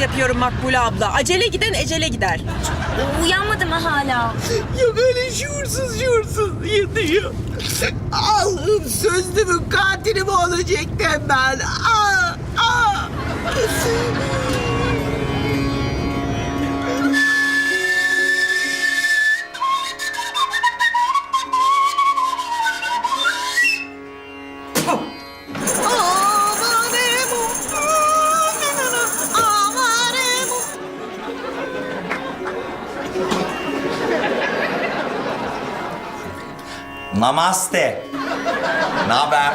yapıyorum Makbule abla. Acele giden ecele gider. Uyanmadı mı hala? Yok öyle şuursuz şuursuz yatıyor. Allah'ım sözlümün katili mi olacaktım ben? Aa, aa. Namaste. Ne haber?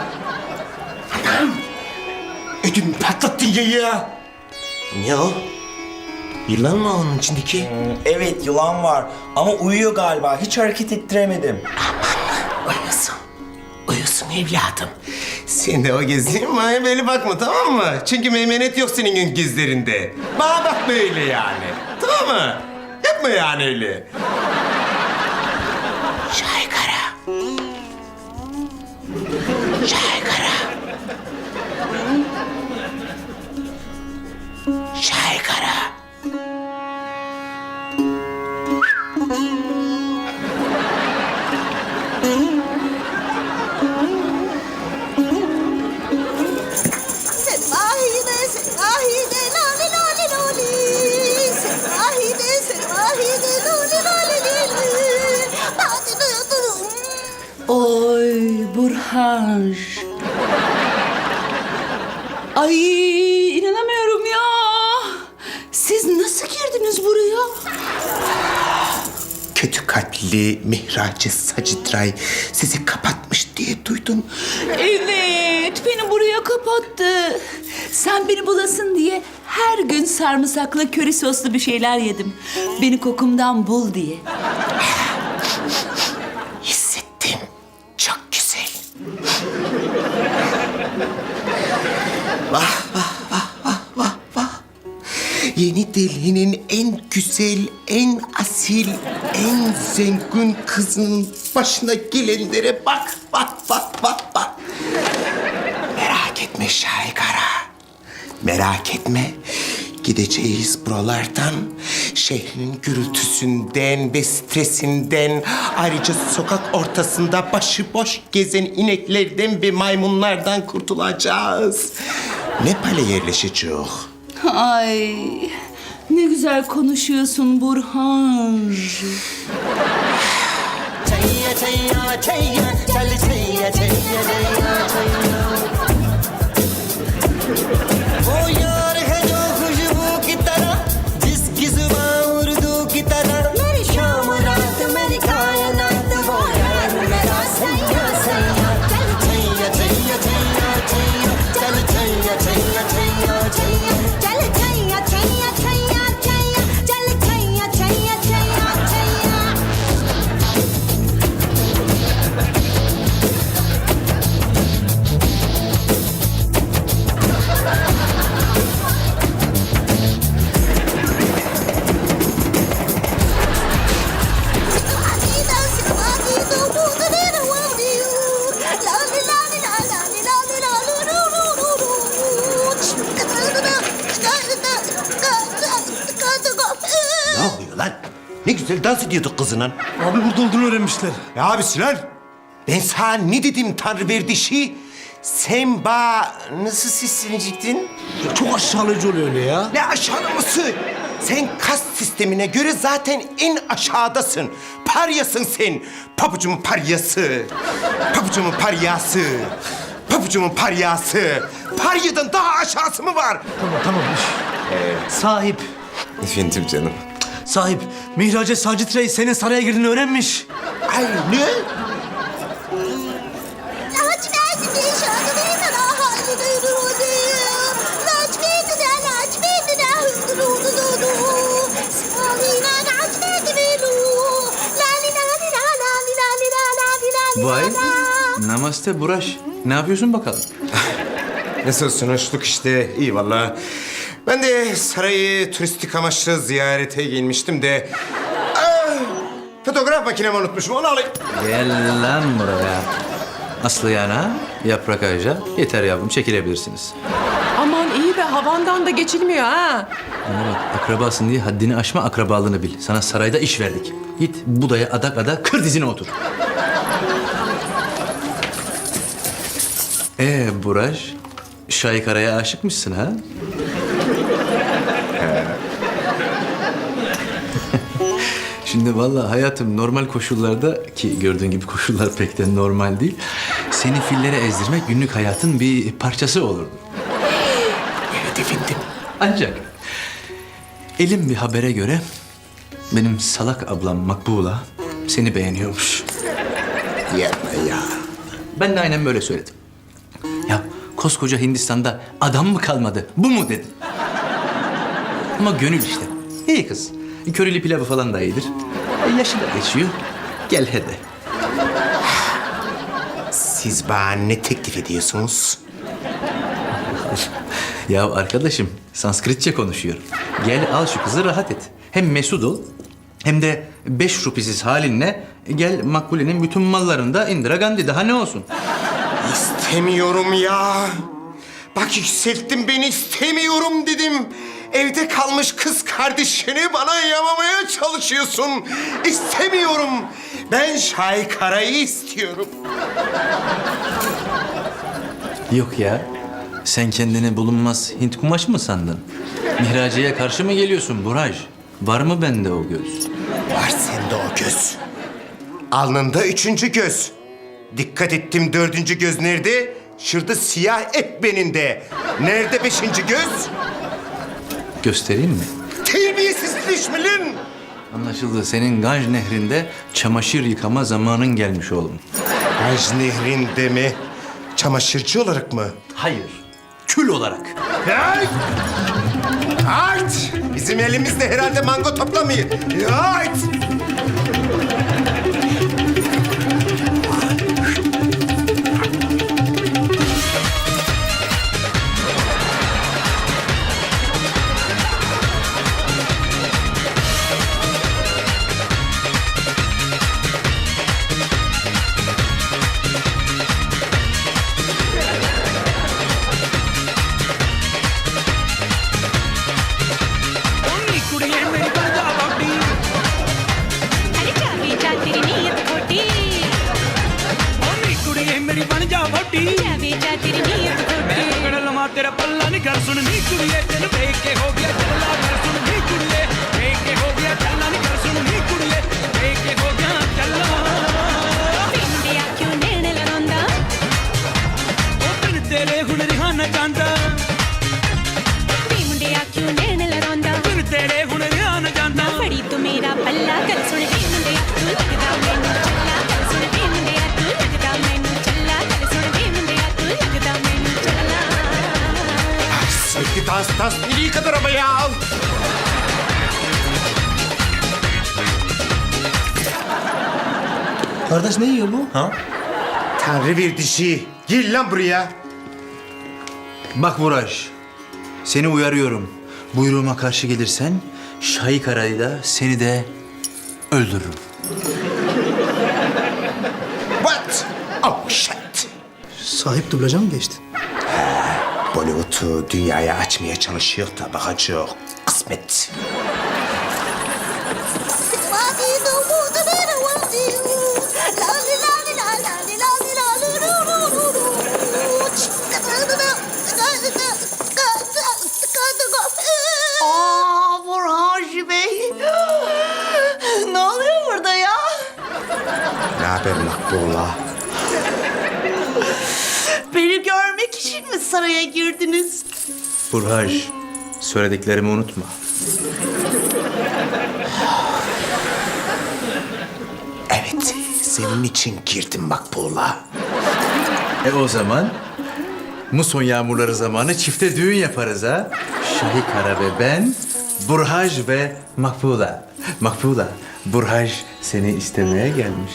Ödüm patlattın ya ya. Ne o? Yılan mı onun içindeki? Evet yılan var ama uyuyor galiba. Hiç hareket ettiremedim. Uyusun. Uyusun evladım. Sen de o gezdiğin maya böyle bakma tamam mı? Çünkü meymenet yok senin gözlerinde. Bana bak böyle yani. Tamam mı? Yapma yani öyle. Şaykara. Oy Burhan. Ay inanamıyorum ya. Siz nasıl girdiniz buraya? Kötü kalpli Mihracı Sacitray sizi kapatmış diye duydum. Evet, beni buraya kapattı. Sen beni bulasın diye her gün sarımsaklı köri soslu bir şeyler yedim. Beni kokumdan bul diye. Hissettim. Çok güzel. Vah vah vah vah vah vah. Yeni Delhi'nin en güzel, en asil, en zengin kızının başına gelenlere bak, bak, bak, bak, bak. Merak etme Şahikara. Merak etme. Gideceğiz buralardan. Şehrin gürültüsünden ve stresinden... ...ayrıca sokak ortasında başıboş gezen ineklerden ve maymunlardan kurtulacağız. Nepal'e yerleşeceğiz. Ay ne güzel konuşuyorsun Burhan. वो güzel dans ediyorduk kızının. Abi burada olduğunu öğrenmişler. Ya abi Sinan, ben sana ne dedim Tanrı verdişi? Sen ba nasıl seslenecektin? Çok aşağılayıcı oluyor öyle ya. Ne aşağılaması? Sen kas sistemine göre zaten en aşağıdasın. Paryasın sen. Pabucumun paryası. Pabucumun paryası. Pabucumun paryası. Paryadan daha aşağısı mı var? Tamam tamam iş. Sahip. Efendim canım. Sahip. Mihrace Sacit Rey senin saraya girdiğini öğrenmiş. Ay ne? Vay. Namaste Buraş. Ne yapıyorsun bakalım? Nasılsın hoşluk işte iyi vallahi. Ben de sarayı turistik amaçlı ziyarete gelmiştim de... Ah, fotoğraf makinemi unutmuşum onu alayım. Gel lan buraya. Aslı yana, yaprak ayıca. Yeter yavrum çekilebilirsiniz. Aman iyi be havandan da geçilmiyor ha. Bana bak akrabasın diye haddini aşma akrabalığını bil. Sana sarayda iş verdik. Git budaya adak ada kır dizine otur. Ee Buraj, Şaykara'ya aşıkmışsın ha? Şimdi vallahi hayatım normal koşullarda ki gördüğün gibi koşullar pek de normal değil. Seni fillere ezdirmek günlük hayatın bir parçası olurdu. Evet efendim. Ancak elim bir habere göre benim salak ablam Makbula seni beğeniyormuş. Yapma ya. Ben de aynen böyle söyledim. Ya koskoca Hindistan'da adam mı kalmadı? Bu mu dedim. Ama gönül işte. İyi kız. Körili pilavı falan da iyidir. E, yaşı da geçiyor. Gel hadi. Siz bana ne teklif ediyorsunuz? Ya arkadaşım Sanskritçe konuşuyor. Gel al şu kızı rahat et. Hem mesut ol hem de beş rupisiz halinle gel Makbule'nin bütün mallarını da Indira Gandhi daha ne olsun? İstemiyorum ya. Bak yükselttin beni istemiyorum dedim. Evde kalmış kız kardeşini bana yamamaya çalışıyorsun. İstemiyorum. Ben Şaykara'yı istiyorum. Yok ya. Sen kendini bulunmaz Hint kumaşı mı sandın? Mihraciye karşı mı geliyorsun Buraj? Var mı bende o göz? Var sende o göz. Alnında üçüncü göz. Dikkat ettim dördüncü göz nerede? Şurada siyah et beninde. Nerede beşinci göz? Göstereyim mi? Terbiyesizleşme lan! Anlaşıldı. Senin Ganj nehrinde çamaşır yıkama zamanın gelmiş oğlum. Hacz nehrinde mi? Çamaşırcı olarak mı? Hayır. Kül olarak. Hayt! Hayt! Bizim elimizde herhalde mango toplamıyor. Hayt! Kadar ama ya? Kardeş ne yiyor bu? Ha? Tanrı verdi şey. Gel lan buraya. Bak Buraj. Seni uyarıyorum. Buyruğuma karşı gelirsen Şahikara'yı da seni de öldürürüm. What? Oh shit. Sahip dublaja mı geçti? Bollywood'u dünyaya açmaya çalışıyor da bakacak. Kısmet. Aa Bey. ne oluyor burada ya? Ne haber Makbula? Görmek için mi saraya girdiniz? Burhaj, söylediklerimi unutma. Evet, senin için girdim Makbula. E o zaman muson yağmurları zamanı çifte düğün yaparız ha. Şahikara ve ben, Burhaj ve Makbula. Makbula, Burhaj seni istemeye gelmiş.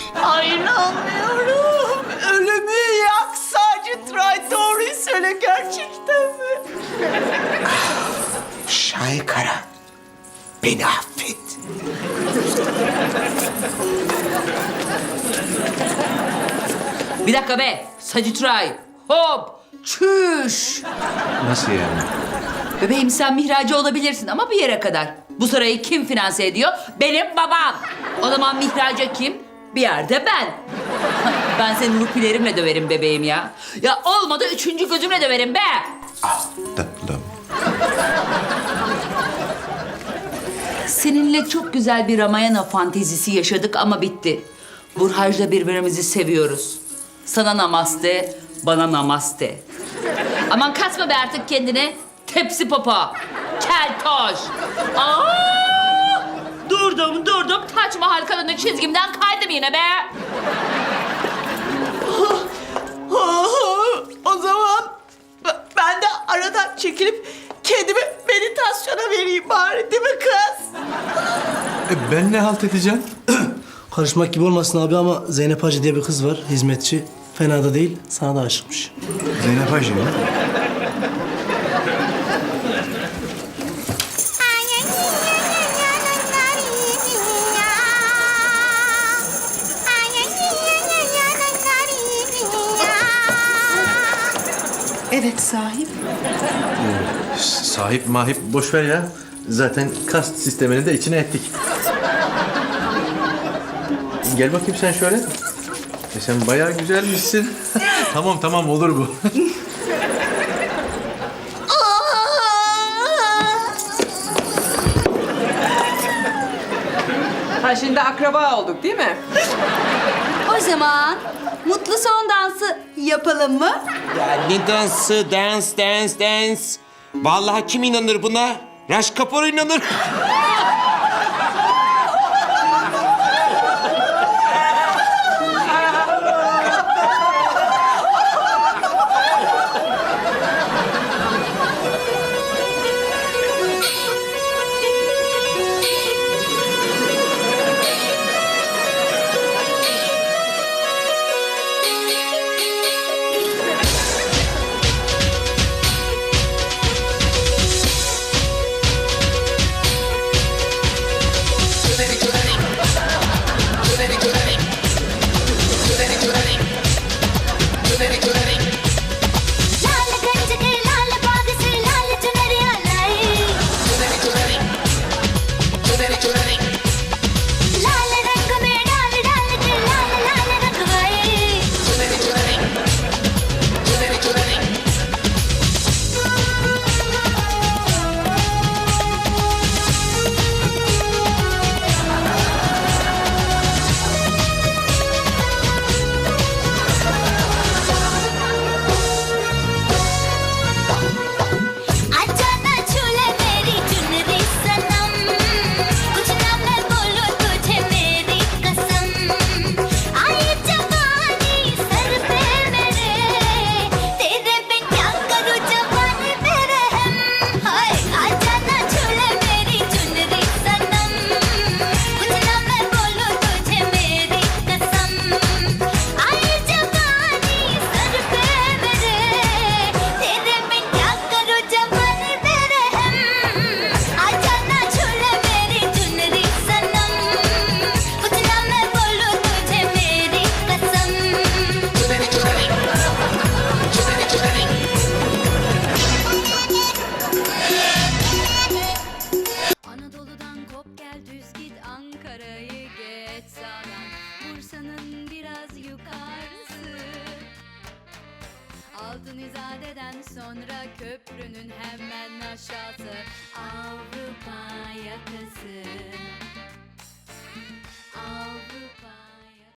Beni affet. Bir dakika be. Sagittray. Hop. Çüş. Nasıl yani? Bebeğim sen mihracı olabilirsin ama bir yere kadar. Bu sarayı kim finanse ediyor? Benim babam. O zaman mihracı kim? Bir yerde ben. Ben seni rupilerimle döverim bebeğim ya. Ya olmadı üçüncü gözümle döverim be. Tatlım. Seninle çok güzel bir Ramayana fantezisi yaşadık ama bitti. Burhaj'la birbirimizi seviyoruz. Sana namaste, bana namaste. Aman kasma be artık kendine. Tepsi papa. Keltoş. Aa! Durdum durdum. Taç Mahal kadını çizgimden kaydım yine be. o zaman ben de aradan çekilip kendimi meditasyona vereyim bari değil mi kız? E, ben ne halt edeceğim? Karışmak gibi olmasın abi ama Zeynep Hacı diye bir kız var, hizmetçi. Fena da değil, sana da aşıkmış. Zeynep Hacı mı? Evet sahip. Sahip mahip boş ver ya. Zaten kast sistemini de içine ettik. Gel bakayım sen şöyle. E sen bayağı güzelmişsin. tamam tamam olur bu. Ha şimdi akraba olduk değil mi? O zaman mutlu son dansı yapalım mı? Ya ne dansı, dance, dance, dance. Vallahi kim inanır buna? Raş Kapor inanır.